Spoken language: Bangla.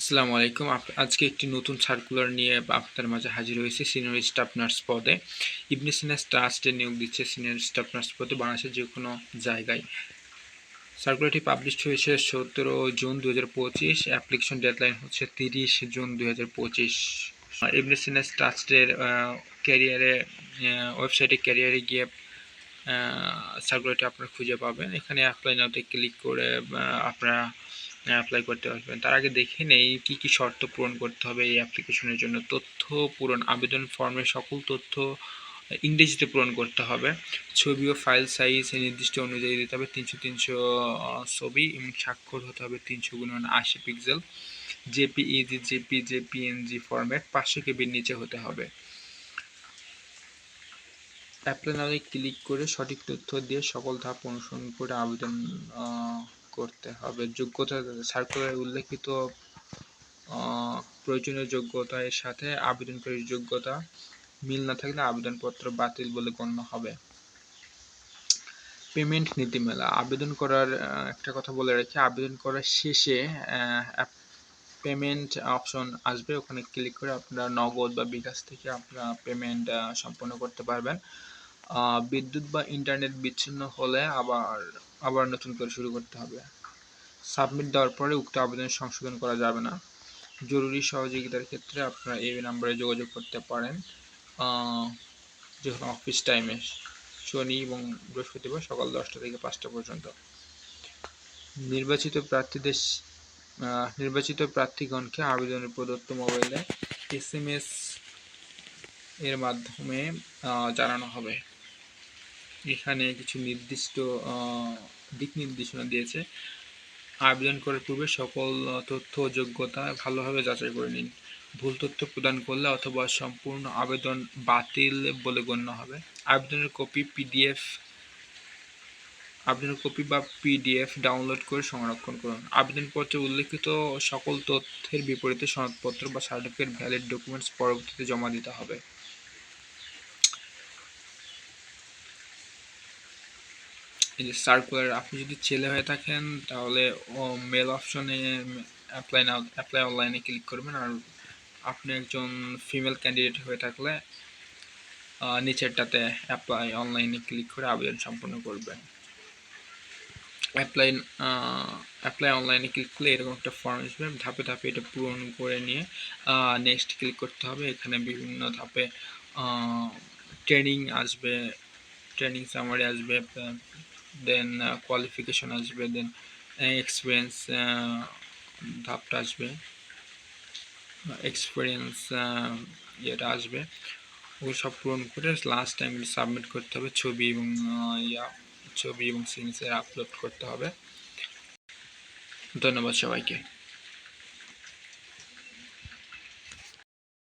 আসসালামু আলাইকুম। আজকে একটি নতুন সার্কুলার নিয়ে আপনার মাঝে হাজির হয়েছে সিনিয়র স্টাফ নার্স পদে। ইবনে সিনাস ট্রাস্টে নিয়োগ দিচ্ছে সিনিয়র স্টাফ নার্স পদে বাংলাদেশের যে কোনো জায়গায় সার্কুলারটি পাবলিশ হয়েছে সতেরো জুন দু হাজার পঁচিশ। অ্যাপ্লিকেশন ডেডলাইন হচ্ছে তিরিশ জুন দু হাজার পঁচিশ। ইবনে সিনাস ট্রাস্টের ক্যারিয়ারে ওয়েবসাইটে ক্যারিয়ারে গিয়ে সার্কুলারটি আপনারা খুঁজে পাবেন। এখানে অ্যাপ্লাই নাওতে ক্লিক করে আপনারা অ্যাপ্লাই করতে পারবেন তার আগে দেখে নেই কি কি শর্ত পূরণ করতে হবে এই অ্যাপ্লিকেশনের জন্য। তথ্য পূরণ, আবেদন ফর্মের সকল তথ্য ইংরেজিতে পূরণ করতে হবে। ছবি ও ফাইল সাইজ নির্দিষ্ট অনুযায়ী দিতে হবে তিনশো তিনশো ছবি এবং স্বাক্ষর হতে হবে তিনশো গুণন আশি পিক্সেল জেপিইজি জেপি জেপিএনজি ফরম্যাট পাঁচশো কেবির নিচে হতে হবে। অ্যাপ্লাই নামে ক্লিক করে সঠিক তথ্য দিয়ে সকল ধাপ অনুসরণ করে আবেদন করতে হবে। যোগ্যতা সার্কুলারে উল্লেখিত প্রয়োজনীয় যোগ্যতা এর সাথে আবেদনকারীর যোগ্যতা মিল না থাকলে আবেদনপত্র বাতিল বলে গণ্য হবে। পেমেন্ট নীতিমালা, আবেদন করার একটা কথা বলে রাখি, আবেদন করার শেষে পেমেন্ট অপশন আসবে। ওখানে ক্লিক করে আপনারা নগদ বা বিকাশ থেকে আপনারা পেমেন্ট সম্পন্ন করতে পারবেন। বিদ্যুৎ বা ইন্টারনেট বিচ্ছিন্ন হলে আবার আবার নতুন করে শুরু করতে হবে। সাবমিট দেওয়ার পরে উক্ত আবেদন সংশোধন করা যাবে না। জরুরি সহযোগিতার ক্ষেত্রে আপনারা এই নাম্বারে যোগাযোগ করতে পারেন। যখন অফিস টাইমে শনি এবং বৃহস্পতিবার সকাল দশটা থেকে পাঁচটা পর্যন্ত। নির্বাচিত প্রার্থীদের নির্বাচিত প্রার্থীগণকে আবেদনের প্রদত্ত মোবাইলে এস এর মাধ্যমে জানানো হবে। এখানে কিছু নির্দিষ্ট দিক নির্দেশনা দিয়েছে। আবেদন করার পূর্বে সকল তথ্য ও যোগ্যতা ভালোভাবে যাচাই করে নিন। ভুল তথ্য প্রদান করলে অথবা সম্পূর্ণ আবেদন বাতিল বলে গণ্য হবে। আবেদনের কপি পিডিএফ, আবেদনের কপি বা পিডিএফ ডাউনলোড করে সংরক্ষণ করুন। আবেদনপত্রে উল্লেখিত সকল তথ্যের বিপরীতে সনদপত্র বা সার্টিফিকেট, ভ্যালিড ডকুমেন্টস পরবর্তীতে জমা দিতে হবে। এই যে সার্কুলার আপনি যদি ছেলে হয়ে থাকেন, তাহলে, ও মেল অপশনে অ্যাপ্লাই নাও অ্যাপ্লাই অনলাইনে ক্লিক করবেন। আর আপনি একজন ফিমেল ক্যান্ডিডেট হয়ে থাকলে নিচেরটাতে অ্যাপ্লাই অনলাইনে ক্লিক করে আবেদন সম্পন্ন করবেন। অ্যাপ্লাই অ্যাপ্লাই অনলাইনে ক্লিক করলে এরকম একটা ফর্ম আসবে। ধাপে ধাপে এটা পূরণ করে নিয়ে নেক্সট ক্লিক করতে হবে। এখানে বিভিন্ন ধাপে ট্রেনিং আসবে ট্রেনিং সামারি আসবে দেন কোয়ালিফিকেশন আসবে দেন এক্সপিরিয়েন্স ধাপটা আসবে। এক্সপিরিয়েন্স ইয়েটা আসবে। ওগুলো সব পূরণ করে লাস্ট টাইম সাবমিট করতে হবে ছবি এবং ইয়া, ছবি এবং সিগনেচার আপলোড করতে হবে। ধন্যবাদ সবাইকে।